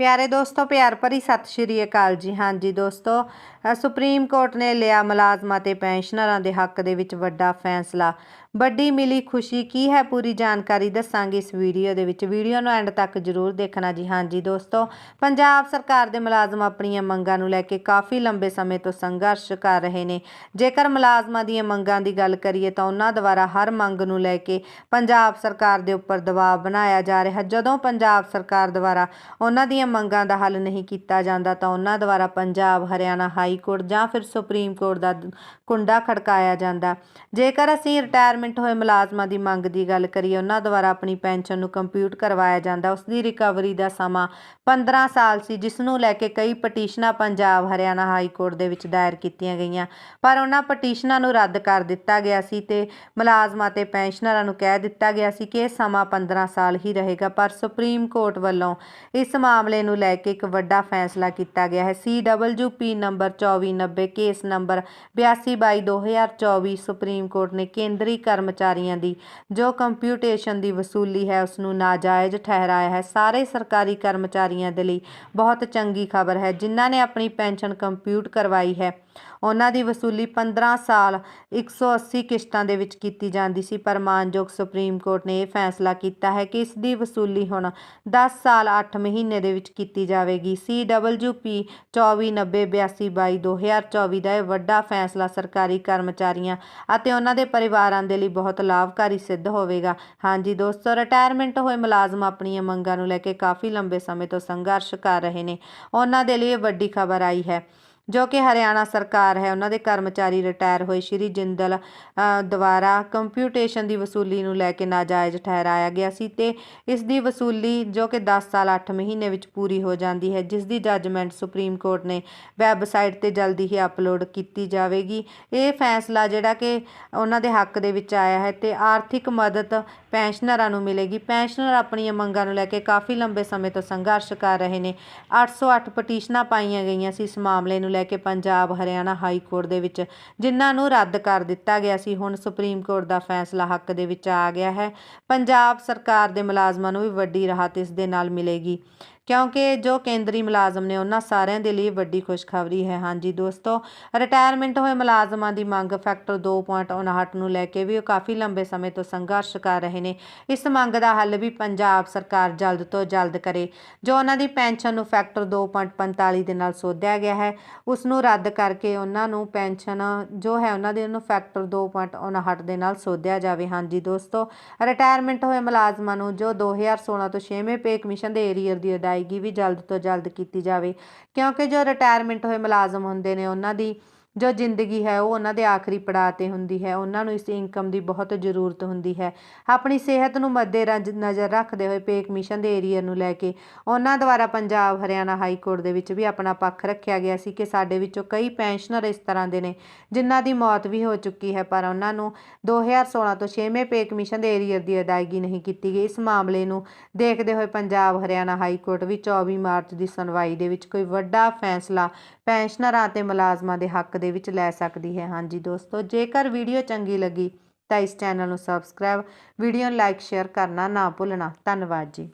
ਪਿਆਰੇ ਦੋਸਤੋ, ਪਿਆਰ ਭਰੀ ਸਤਿ ਸ਼੍ਰੀ ਅਕਾਲ ਜੀ। ਹਾਂਜੀ ਦੋਸਤੋ ਸੁਪਰੀਮ ਕੋਰਟ ਨੇ ਲਿਆ ਮੁਲਾਜ਼ਮਾਂ ਤੇ ਪੈਨਸ਼ਨਰਾਂ ਦੇ ਹੱਕ ਦੇ ਵਿੱਚ ਵੱਡਾ ਫੈਸਲਾ। ਵੱਡੀ ਮਿਲੀ ਖੁਸ਼ੀ ਕੀ ਹੈ ਪੂਰੀ ਜਾਣਕਾਰੀ ਦੱਸਾਂਗੇ ਇਸ ਵੀਡੀਓ ਦੇ ਵਿੱਚ। ਵੀਡੀਓ ਨੂੰ ਐਂਡ ਤੱਕ ਜ਼ਰੂਰ ਦੇਖਣਾ ਜੀ। ਹਾਂਜੀ ਦੋਸਤੋ, ਪੰਜਾਬ ਸਰਕਾਰ ਦੇ ਮੁਲਾਜ਼ਮ ਆਪਣੀਆਂ ਮੰਗਾਂ ਨੂੰ ਲੈ ਕੇ ਕਾਫੀ ਲੰਬੇ ਸਮੇਂ ਤੋਂ ਸੰਘਰਸ਼ ਕਰ ਰਹੇ ਨੇ। ਜੇਕਰ ਮੁਲਾਜ਼ਮਾਂ ਦੀਆਂ ਮੰਗਾਂ ਦੀ ਗੱਲ ਕਰੀਏ ਤਾਂ ਉਹਨਾਂ ਦੁਆਰਾ ਹਰ ਮੰਗ ਨੂੰ ਲੈ ਕੇ ਪੰਜਾਬ ਸਰਕਾਰ ਦੇ ਉੱਪਰ ਦਬਾਅ ਬਣਾਇਆ ਜਾ ਰਿਹਾ। ਜਦੋਂ ਪੰਜਾਬ ਸਰਕਾਰ ਦੁਆਰਾ ਉਹਨਾਂ ਦੀਆਂ ਮੰਗਾਂ ਦਾ ਹੱਲ ਨਹੀਂ ਕੀਤਾ ਜਾਂਦਾ ਤਾਂ ਉਹਨਾਂ ਦੁਆਰਾ ਪੰਜਾਬ, ਹਰਿਆਣਾ ਹਾਈ ਕੋਰਟ ਜਾਂ ਫਿਰ ਸੁਪਰੀਮ ਕੋਰਟ ਦਾ ਕੁੰਡਾ ਖੜਕਾਇਆ ਜਾਂਦਾ। ਜੇਕਰ ਅਸੀਂ ਰਿਟਾਇਰਮੈਂਟ ਹੋਏ ਮੁਲਾਜ਼ਮਾਂ ਦੀ ਮੰਗ ਦੀ ਗੱਲ ਕਰੀਏ, ਉਹਨਾਂ ਦੁਆਰਾ ਆਪਣੀ ਪੈਨਸ਼ਨ ਨੂੰ ਕੰਪਿਊਟ ਕਰਵਾਇਆ ਜਾਂਦਾ। ਉਸ ਦੀ ਰਿਕਵਰੀ ਦਾ ਸਮਾਂ 15 ਸਾਲ ਸੀ, ਜਿਸ ਨੂੰ ਲੈ ਕੇ ਕਈ ਪਟੀਸ਼ਨਾਂ ਪੰਜਾਬ, ਹਰਿਆਣਾ ਹਾਈ ਕੋਰਟ ਦੇ ਵਿੱਚ ਦਾਇਰ ਕੀਤੀਆਂ ਗਈਆਂ। ਪਰ ਉਹਨਾਂ ਪਟੀਸ਼ਨਾਂ ਨੂੰ ਰੱਦ ਕਰ ਦਿੱਤਾ ਗਿਆ ਸੀ ਤੇ ਮੁਲਾਜ਼ਮਾਂ ਤੇ ਪੈਨਸ਼ਨਰਾਂ ਨੂੰ ਕਹਿ ਦਿੱਤਾ ਗਿਆ ਸੀ ਕਿ ਇਹ ਸਮਾਂ 15 ਸਾਲ ਹੀ ਰਹੇਗਾ। ਪਰ ਸੁਪਰੀਮ ਕੋਰਟ ਵੱਲੋਂ ਇਸ ਮਾਮਲੇ ਨੂੰ ਲੈ ਕੇ ਇੱਕ ਵੱਡਾ ਫੈਸਲਾ ਕੀਤਾ ਗਿਆ ਹੈ। CWP number 2490 case number 82/2024 supreme court ਨੇ ਕੇਂਦਰੀ ਕਰਮਚਾਰੀਆਂ ਦੀ ਜੋ ਕੰਪਿਊਟੇਸ਼ਨ ਦੀ ਵਸੂਲੀ ਹੈ, ਉਸ ਨੂੰ ਨਾਜਾਇਜ਼ ਠਹਿਰਾਇਆ ਹੈ। ਸਾਰੇ ਸਰਕਾਰੀ ਕਰਮਚਾਰੀਆਂ ਦੇ ਲਈ ਬਹੁਤ ਚੰਗੀ ਖਬਰ ਹੈ। ਜਿਨ੍ਹਾਂ ਨੇ ਆਪਣੀ ਪੈਨਸ਼ਨ ਕੰਪਿਊਟ ਕਰਵਾਈ ਹੈ ਉਹਨਾਂ ਦੀ ਵਸੂਲੀ 15 ਸਾਲ 180 ਕਿਸ਼ਤਾਂ ਦੇ ਵਿੱਚ ਕੀਤੀ ਜਾਂਦੀ ਸੀ, ਪਰ ਮਾਨਯੋਗ ਸੁਪਰੀਮ ਕੋਰਟ ਨੇ ਇਹ ਫੈਸਲਾ ਕੀਤਾ ਹੈ ਕਿ ਇਸ ਦੀ ਵਸੂਲੀ ਹੁਣ 10 ਸਾਲ 8 ਮਹੀਨੇ ਦੇ ਵਿੱਚ ਕੀਤੀ ਜਾਵੇਗੀ। CWP 249082/2024 ਦਾ ਇਹ ਵੱਡਾ ਫੈਸਲਾ ਸਰਕਾਰੀ ਕਰਮਚਾਰੀਆਂ ਅਤੇ ਉਹਨਾਂ ਦੇ ਪਰਿਵਾਰਾਂ ਦੇ ਲਈ ਬਹੁਤ ਲਾਭਕਾਰੀ ਸਿੱਧ ਹੋਵੇਗਾ। ਹਾਂਜੀ ਦੋਸਤੋ ਰਿਟਾਇਰਮੈਂਟ ਹੋਏ ਮੁਲਾਜ਼ਮ ਆਪਣੀਆਂ ਮੰਗਾਂ ਨੂੰ ਲੈ ਕੇ ਕਾਫੀ ਲੰਬੇ ਸਮੇਂ ਤੋਂ ਸੰਘਰਸ਼ ਕਰ ਰਹੇ ਨੇ। ਉਹਨਾਂ ਦੇ ਲਈ ਇਹ ਵੱਡੀ ਖਬਰ ਆਈ ਹੈ। ਜੋ ਕਿ ਹਰਿਆਣਾ ਸਰਕਾਰ ਹੈ, ਉਹਨਾਂ ਦੇ ਕਰਮਚਾਰੀ ਰਿਟਾਇਰ ਹੋਏ ਸ਼੍ਰੀ ਜਿੰਦਲ ਦੁਆਰਾ ਕੰਪਿਊਟੇਸ਼ਨ ਦੀ ਵਸੂਲੀ ਨੂੰ ਲੈ ਕੇ ਨਾਜਾਇਜ਼ ਠਹਿਰਾਇਆ ਗਿਆ ਸੀ ਤੇ ਇਸ ਦੀ ਵਸੂਲੀ ਜੋ ਕਿ 10 ਸਾਲ 8 ਮਹੀਨੇ ਵਿੱਚ ਪੂਰੀ ਹੋ ਜਾਂਦੀ ਹੈ, ਜਿਸ ਦੀ ਜੱਜਮੈਂਟ ਸੁਪਰੀਮ ਕੋਰਟ ਨੇ ਵੈਬਸਾਈਟ ਤੇ ਜਲਦੀ ਹੀ ਅਪਲੋਡ ਕੀਤੀ ਜਾਵੇਗੀ। ਇਹ ਫੈਸਲਾ ਜਿਹੜਾ ਕਿ ਉਹਨਾਂ ਦੇ ਹੱਕ ਦੇ ਵਿੱਚ ਆਇਆ ਹੈ ਤੇ ਆਰਥਿਕ ਮਦਦ ਪੈਨਸ਼ਨਰਾਂ ਨੂੰ ਮਿਲੇਗੀ। ਪੈਨਸ਼ਨਰ ਆਪਣੀਆਂ ਮੰਗਾਂ ਨੂੰ ਲੈ ਕੇ ਕਾਫੀ ਲੰਬੇ ਸਮੇਂ ਤੋਂ ਸੰਘਰਸ਼ ਕਰ ਰਹੇ ਨੇ। 808 ਪਟੀਸ਼ਨਾਂ ਪਾਈਆਂ ਗਈਆਂ ਸੀ ਇਸ ਮਾਮਲੇ ਨੂੰ ਲੈ ਕੇ ਪੰਜਾਬ, ਹਰਿਆਣਾ ਹਾਈ ਕੋਰਟ ਦੇ ਵਿੱਚ, ਜਿਨ੍ਹਾਂ ਨੂੰ ਰੱਦ ਕਰ ਦਿੱਤਾ ਗਿਆ ਸੀ। ਹੁਣ ਸੁਪਰੀਮ ਕੋਰਟ ਦਾ ਫੈਸਲਾ ਹੱਕ ਦੇ ਵਿੱਚ ਆ ਗਿਆ ਹੈ। ਪੰਜਾਬ ਸਰਕਾਰ ਦੇ ਮੁਲਾਜ਼ਮਾਂ ਨੂੰ ਵੀ ਵੱਡੀ ਰਾਹਤ ਇਸ ਦੇ ਨਾਲ ਮਿਲੇਗੀ। ਕਿਉਂਕਿ ਜੋ ਕੇਂਦਰੀ ਮੁਲਾਜ਼ਮ ਨੇ ਉਹਨਾਂ ਸਾਰਿਆਂ ਦੇ ਲਈ ਵੱਡੀ ਖੁਸ਼ਖਬਰੀ ਹੈ। ਹਾਂਜੀ ਦੋਸਤੋ ਰਿਟਾਇਰਮੈਂਟ ਹੋਏ ਮੁਲਾਜ਼ਮਾਂ ਦੀ ਮੰਗ ਫੈਕਟਰ 2.59 ਨੂੰ ਲੈ ਕੇ ਵੀ ਉਹ ਕਾਫੀ ਲੰਬੇ ਸਮੇਂ ਤੋਂ ਸੰਘਰਸ਼ ਕਰ ਰਹੇ ਨੇ। ਇਸ ਮੰਗ ਦਾ ਹੱਲ ਵੀ ਪੰਜਾਬ ਸਰਕਾਰ ਜਲਦ ਤੋਂ ਜਲਦ ਕਰੇ, ਜੋ ਉਹਨਾਂ ਦੀ ਪੈਨਸ਼ਨ ਨੂੰ ਫੈਕਟਰ 2.45 ਦੇ ਨਾਲ ਸੋਧਿਆ ਗਿਆ ਹੈ। ਉਸ ਨੂੰ ਰੱਦ ਕਰਕੇ ਉਹਨਾਂ ਨੂੰ ਪੈਨਸ਼ਨ ਜੋ ਹੈ ਉਹਨਾਂ ਦੇ ਉਹਨੂੰ ਫੈਕਟਰ 2.59 ਦੇ ਨਾਲ ਸੋਧਿਆ ਜਾਵੇ। ਹਾਂਜੀ ਦੋਸਤੋ ਰਿਟਾਇਰਮੈਂਟ ਹੋਏ ਮੁਲਾਜ਼ਮਾਂ ਨੂੰ ਜੋ 2016 ਤੋਂ 6ਵੇਂ ਪੇ ਕਮਿਸ਼ਨ ਦੇ ਏਰੀਅਰ ਦੀ ਅਦਾਇਗੀ ਵੀ ਜਲਦ ਤੋਂ ਜਲਦ ਕੀਤੀ ਜਾਵੇ। ਕਿਉਂਕਿ ਜੋ ਰਿਟਾਇਰਮੈਂਟ ਹੋਏ ਮੁਲਾਜ਼ਮ ਹੁੰਦੇ ਨੇ, ਉਹਨਾਂ ਦੀ ਜੋ ਜ਼ਿੰਦਗੀ ਹੈ, ਉਹ ਉਹਨਾਂ ਦੇ ਆਖਰੀ ਪੜਾਅ ਤੇ ਹੁੰਦੀ ਹੈ। ਉਹਨਾਂ ਨੂੰ ਇਸ ਇਨਕਮ ਦੀ ਬਹੁਤ ਜ਼ਰੂਰਤ ਹੁੰਦੀ ਹੈ। ਆਪਣੀ ਸਿਹਤ ਨੂੰ ਮੱਦੇ ਰਜ- ਨਜ਼ਰ ਰੱਖਦੇ ਹੋਏ ਪੇ ਕਮਿਸ਼ਨ ਦੇ ਏਰੀਆ ਨੂੰ ਲੈ ਕੇ ਉਹਨਾਂ ਦੁਆਰਾ ਪੰਜਾਬ, ਹਰਿਆਣਾ ਹਾਈ ਕੋਰਟ ਦੇ ਵਿੱਚ ਵੀ ਆਪਣਾ ਪੱਖ ਰੱਖਿਆ ਗਿਆ ਸੀ ਕਿ ਸਾਡੇ ਵਿੱਚੋਂ ਕਈ ਪੈਨਸ਼ਨਰ ਇਸ ਤਰ੍ਹਾਂ ਦੇ ਨੇ ਜਿਨ੍ਹਾਂ ਦੀ ਮੌਤ ਵੀ ਹੋ ਚੁੱਕੀ ਹੈ, ਪਰ ਉਹਨਾਂ ਨੂੰ 2016 ਤੋਂ 6ਵੇਂ ਪੇ ਕਮਿਸ਼ਨ ਦੇ ਏਰੀਅਰ ਦੀ ਅਦਾਇਗੀ ਨਹੀਂ ਕੀਤੀ ਗਈ। ਇਸ ਮਾਮਲੇ ਨੂੰ ਦੇਖਦੇ ਹੋਏ ਪੰਜਾਬ, ਹਰਿਆਣਾ ਹਾਈ ਕੋਰਟ ਵੀ 24 ਮਾਰਚ ਦੀ ਸੁਣਵਾਈ ਦੇ ਵਿੱਚ ਕੋਈ ਵੱਡਾ ਫੈਸਲਾ ਪੈਨਸ਼ਨਰਾਂ ਅਤੇ ਮੁਲਾਜ਼ਮਾਂ ਦੇ ਹੱਕ ਦੇ ਵਿੱਚ ਲੈ ਸਕਦੀ ਹੈ। ਹਾਂਜੀ ਦੋਸਤੋ, ਜੇਕਰ ਵੀਡੀਓ ਚੰਗੀ ਲੱਗੀ ਤਾਂ ਇਸ ਚੈਨਲ ਨੂੰ ਸਬਸਕ੍ਰਾਈਬ, ਵੀਡੀਓ ਨੂੰ ਲਾਈਕ, ਸ਼ੇਅਰ ਕਰਨਾ ਨਾ ਭੁੱਲਣਾ। ਧੰਨਵਾਦ ਜੀ।